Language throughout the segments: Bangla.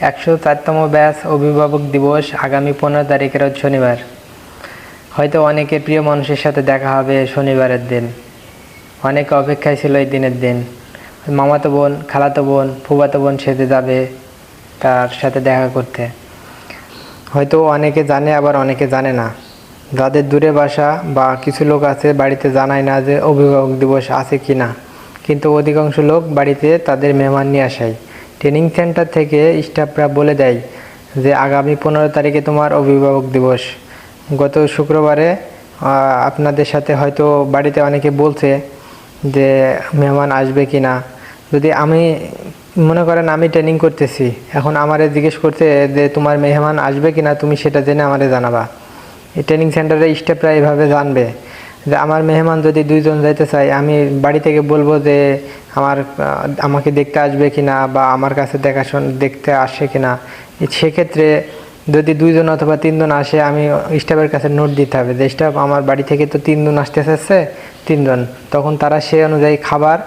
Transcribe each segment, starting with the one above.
একশো চারতম ব্যাচ অভিভাবক দিবস আগামী পনেরো তারিখের শনিবার। হয়তো অনেকের প্রিয় মানুষের সাথে দেখা হবে শনিবারের দিন। অনেকে অপেক্ষায় ছিল এই দিনের দিন। মামাতো বোন, খালাতো বোন ফুবাতো বোন সেজে যাবে তার সাথে দেখা করতে। হয়তো অনেকে জানে, আবার অনেকে জানে না। যাদের দূরে বাসা বা কিছু লোক আছে, বাড়িতে জানায় না যে অভিভাবক দিবস আছে কি না কিন্তু অধিকাংশ লোক বাড়িতে তাদের মেহমান নিয়ে আসায়। ট্রেনিং সেন্টার থেকে স্টাফরা বলে দেয় যে আগামী পনেরো তারিখে তোমার অভিভাবক দিবস। গত শুক্রবারে আপনাদের সাথে হয়তো বাড়িতে অনেকে বলছে যে মেহমান আসবে কি না যদি আমি মনে করেন আমি ট্রেনিং করতেছি, এখন আমারে জিজ্ঞেস করছে যে তোমার মেহমান আসবে কি না তুমি সেটা জেনে আমারে জানাবা। এই ট্রেনিং সেন্টারে স্টাফরা এভাবে জানবে। যে আমার মেহমান যদি দুইজন যাইতে চাই আমি বাড়ি থেকে বলব যে আমার আমাকে দেখতে আসবে কি না বা আমার কাছে দেখাশোন দেখতে আসে কি না সেক্ষেত্রে যদি দুইজন অথবা তিনজন আসে, আমি স্টাফের কাছে নোট দিতে হবে যে স্টাফ আমার বাড়ি থেকে তো তিনজন আসতে চাচ্ছে তিনজন। তখন তারা সে অনুযায়ী খাবার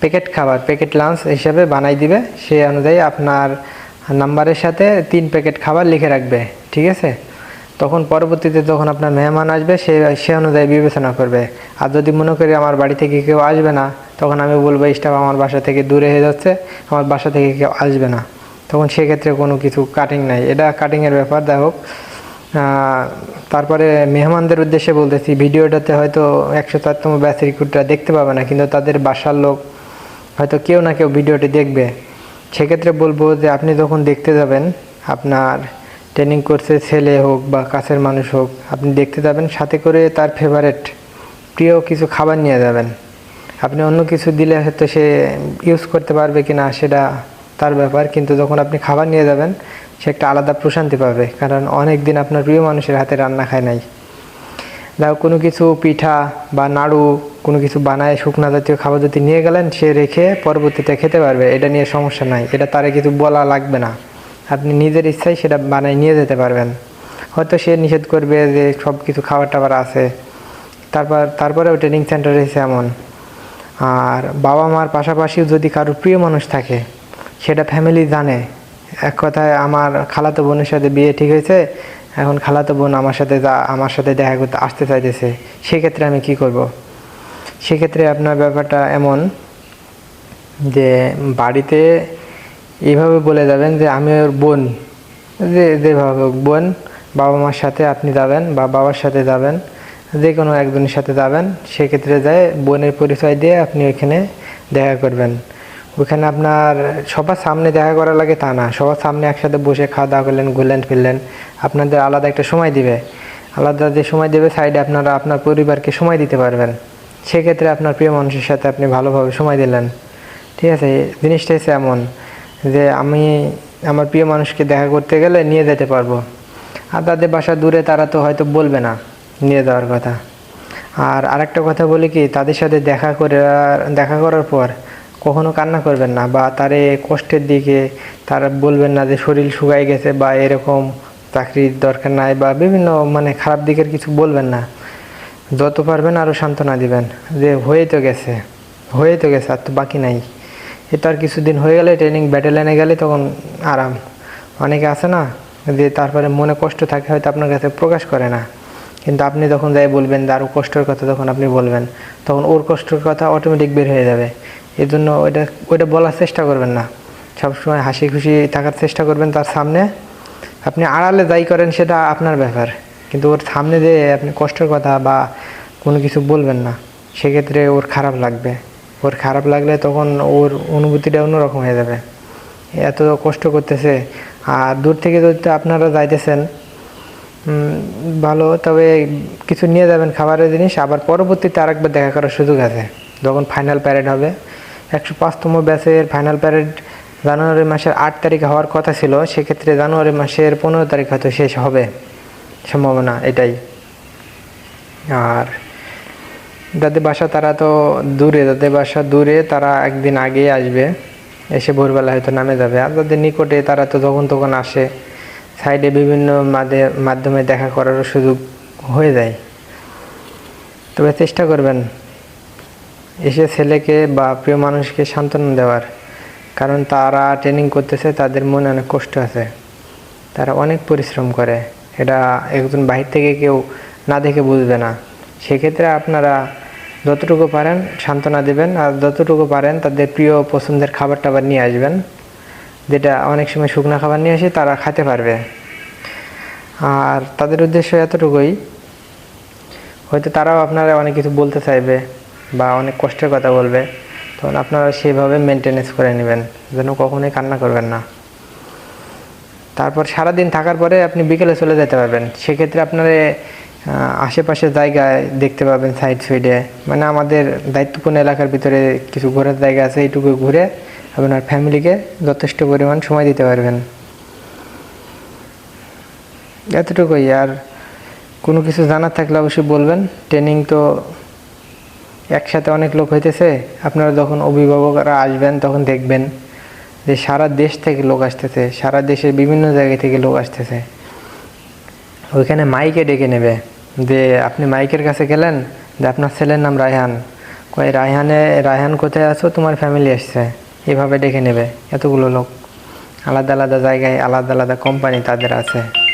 প্যাকেট খাবার প্যাকেট লাঞ্চ হিসাবে বানাই দিবে। সে অনুযায়ী আপনার নাম্বারের সাথে তিন প্যাকেট খাবার লিখে রাখবে। ঠিক আছে? তখন পরবর্তীতে যখন আপনার মেহমান আসবে, সে সে অনুযায়ী বিবেচনা করবে। আর যদি মনে করি আমার বাড়ি থেকে কেউ আসবে না, তখন আমি বলব স্টাফ আমার বাসা থেকে দূরে হয়ে যাচ্ছে, আমার বাসা থেকে কেউ আসবে না। তখন সেক্ষেত্রে কোনো কিছু কাটিং নাই। এটা কাটিংয়ের ব্যাপার, যাই হোক। তারপরে মেহমানদের উদ্দেশ্যে বলতেছি, ভিডিওটাতে হয়তো একশো চারতম ব্যাচ রিক্রুটরা দেখতে পাবে না, কিন্তু তাদের বাসার লোক হয়তো কেউ না কেউ ভিডিওটি দেখবে। সেক্ষেত্রে বলব যে, আপনি যখন দেখতে যাবেন, আপনার ট্রেনিং কোর্সে ছেলে হোক বা কাছের মানুষ হোক, আপনি দেখতে যাবেন, সাথে করে তার ফেভারেট প্রিয় কিছু খাবার নিয়ে যাবেন। আপনি অন্য কিছু দিলে হয়তো সে ইউজ করতে পারবে কি না সেটা তার ব্যাপার, কিন্তু যখন আপনি খাবার নিয়ে যাবেন, সে একটা আলাদা প্রশান্তি পাবে, কারণ অনেক দিন আপনার প্রিয় মানুষের হাতে রান্না খায় নাই। দাও কোনো কিছু পিঠা বা নাড়ু, কোনো কিছু বানায় শুকনা জাতীয় খাবার যদি নিয়ে গেলেন, সে রেখে পরবর্তীতে খেতে পারবে, এটা নিয়ে সমস্যা নাই, এটা তারে কিছু বলা লাগবে না। আপনি নিজের ইচ্ছায় সেটা বানায় নিয়ে যেতে পারবেন। হয়তো সে নিষেধ করবে যে সব কিছু খাবার টাবার আছে। তারপর, তারপরেও ট্রেনিং সেন্টার এসে এমন। আর বাবা মার পাশাপাশিও যদি কারোর প্রিয় মানুষ থাকে, সেটা ফ্যামিলি জানে। এক কথায় আমার খালাতো বোনের সাথে বিয়ে ঠিক হয়েছে, এখন খালাতো বোন আমার সাথে যা, আমার সাথে দেখা করতে আসতে চাইতেছে, সেক্ষেত্রে আমি কি করব। সেক্ষেত্রে আপনার ব্যাপারটা এমন যে বাড়িতে এইভাবে বলে যাবেন যে, আমি ওর বোন। যে যেভাবে বোন, বাবা মার সাথে আপনি যাবেন বা বাবার সাথে যাবেন, যে কোনো একজনের সাথে যাবেন, সেক্ষেত্রে যায় বোনের পরিচয় দিয়ে আপনি ওইখানে দেখা করবেন। ওইখানে আপনার সবার সামনে দেখা করা লাগে তা না। সবার সামনে একসাথে বসে খাওয়া দাওয়া করলেন, ঘুরলেন, ফিরলেন, আপনাদের আলাদা একটা সময় দিবে। আলাদা যে সময় দেবে সাইডে আপনারা আপনার পরিবারকে সময় দিতে পারবেন। সেক্ষেত্রে আপনার প্রিয় মানুষের সাথে আপনি ভালোভাবে সময় দিলেন। ঠিক আছে? জিনিসটা হচ্ছে এমন। যে আমি আমার প্রিয় মানুষকে দেখা করতে গেলে নিয়ে যেতে পারব। আর তাদের বাসা দূরে তারা তো হয়তো বলবে না নিয়ে যাওয়ার কথা। আর আরেকটা কথা বলি কি, তাদের সাথে দেখা করে, দেখা করার পর কখনো কান্না করবেন না বা তারে কষ্টের দিকে তারা বলবেন না যে শরীর শুকাই গেছে বা এরকম চাকরির দরকার নাই বা বিভিন্ন মানে খারাপ দিকের কিছু বলবেন না। যত পারবেন আরও সান্ত্বনা দিবেন যে হয়ে তো গেছে হয়ে তো গেছে, আর তো বাকি নাই। এটা আর কিছুদিন হয়ে গেলে ট্রেনিং ব্যাটেলিয়ানে গেলে তখন আরাম। অনেকে আছে না, যে তারপরে মনে কষ্ট থাকে, হয়তো আপনার কাছে প্রকাশ করে না। কিন্তু আপনি যখন যাই বলবেন আরও কষ্টের কথা তখন আপনি বলবেন, তখন ওর কষ্টের কথা অটোমেটিক বের হয়ে যাবে। এই জন্য ওইটা ওইটা বলার চেষ্টা করবেন না। সবসময় হাসি খুশি থাকার চেষ্টা করবেন তার সামনে। আপনি আড়ালে যাই করেন সেটা আপনার ব্যাপার। কিন্তু ওর সামনে যে আপনি কষ্টের কথা বা কোনো কিছু বলবেন না, সেক্ষেত্রে ওর খারাপ লাগবে। ওর খারাপ লাগলে তখন ওর অনুভূতিটা অন্যরকম হয়ে যাবে। এত কষ্ট করতেছে। আর দূর থেকে যদি আপনারা যাইতেছেন ভালো, তবে কিছু নিয়ে যাবেন খাবারের জিনিস। আবার পরবর্তীতে আর একবার দেখা করার সুযোগ আছে। যখন ফাইনাল প্যারেড হবে। একশো পাঁচতম ব্যাচের ফাইনাল প্যারেড জানুয়ারি মাসের আট তারিখে হওয়ার কথা ছিল। সেক্ষেত্রে জানুয়ারি মাসের পনেরো তারিখ হয়তো শেষ হবে। সম্ভাবনা এটাই। আর যাদের বাসা তারা তো দূরে যাদের বাসা দূরে তারা একদিন আগে আসবে। এসে ভোরবেলা হয়তো নামে যাবে। আর যাদের নিকটে তারা তো যখন তখন আসে, সাইডে বিভিন্ন মাধ্যে- মাধ্যমে দেখা করারও সুযোগ হয়ে যায়। তবে চেষ্টা করবেন এসে ছেলেকে বা প্রিয় মানুষকে সান্ত্বনা দেওয়ার। কারণ তারা ট্রেনিং করতেছে, তাদের মনে অনেক কষ্ট আছে। তারা অনেক পরিশ্রম করে। এটা একজন বাহির থেকে কেউ না দেখে বুঝবে না। সেক্ষেত্রে আপনারা যতটুকু পারেন সান্ত্বনা দেবেন আর যতটুকু পারেন তাদের প্রিয় পছন্দের খাবার টাবার নিয়ে আসবেন, যেটা অনেক সময় শুকনো খাবার নিয়ে আসে, তারা খেতে পারবে। আর তাদের উদ্দেশ্য এতটুকুই, হয়তো তারাও আপনারা অনেক কিছু বলতে চাইবে বা অনেক কষ্টের কথা বলবে, তখন আপনারা সেভাবে মেনটেনেন্স করে নেবেন, যেন কখনোই কান্না করবেন না। তারপর সারাদিন থাকার পরে আপনি বিকেলে চলে যেতে পারবেন। সেক্ষেত্রে আপনার আশেপাশের জায়গায় দেখতে পাবেন সাইড সাইডে মানে আমাদের দায়িত্বপূর্ণ এলাকার ভিতরে কিছু ঘোরার জায়গা আছে, এইটুকু ঘুরে আপনার ফ্যামিলিকে যথেষ্ট পরিমাণ সময় দিতে পারবেন। এতটুকুই। আর কোনো কিছু জানার থাকলে অবশ্যই বলবেন। ট্রেনিং তো একসাথে অনেক লোক হইতেছে। আপনারা যখন অভিভাবকরা আসবেন, তখন দেখবেন যে সারা দেশ থেকে লোক আসতেছে। সারা দেশের বিভিন্ন জায়গা থেকে লোক আসতেছে। ওইখানে মাইকে ডেকে নেবে। যে আপনি মাইকের কাছে গেলেন, যে আপনার ছেলের নাম রায়হান। কয়ে, রায়হানে, রায়হান কোথায় আছো? তোমার ফ্যামিলি আসছে এভাবে ডেকে নেবে। এতগুলো লোক। আলাদা আলাদা জায়গায়, আলাদা আলাদা কোম্পানি তাদের আছে।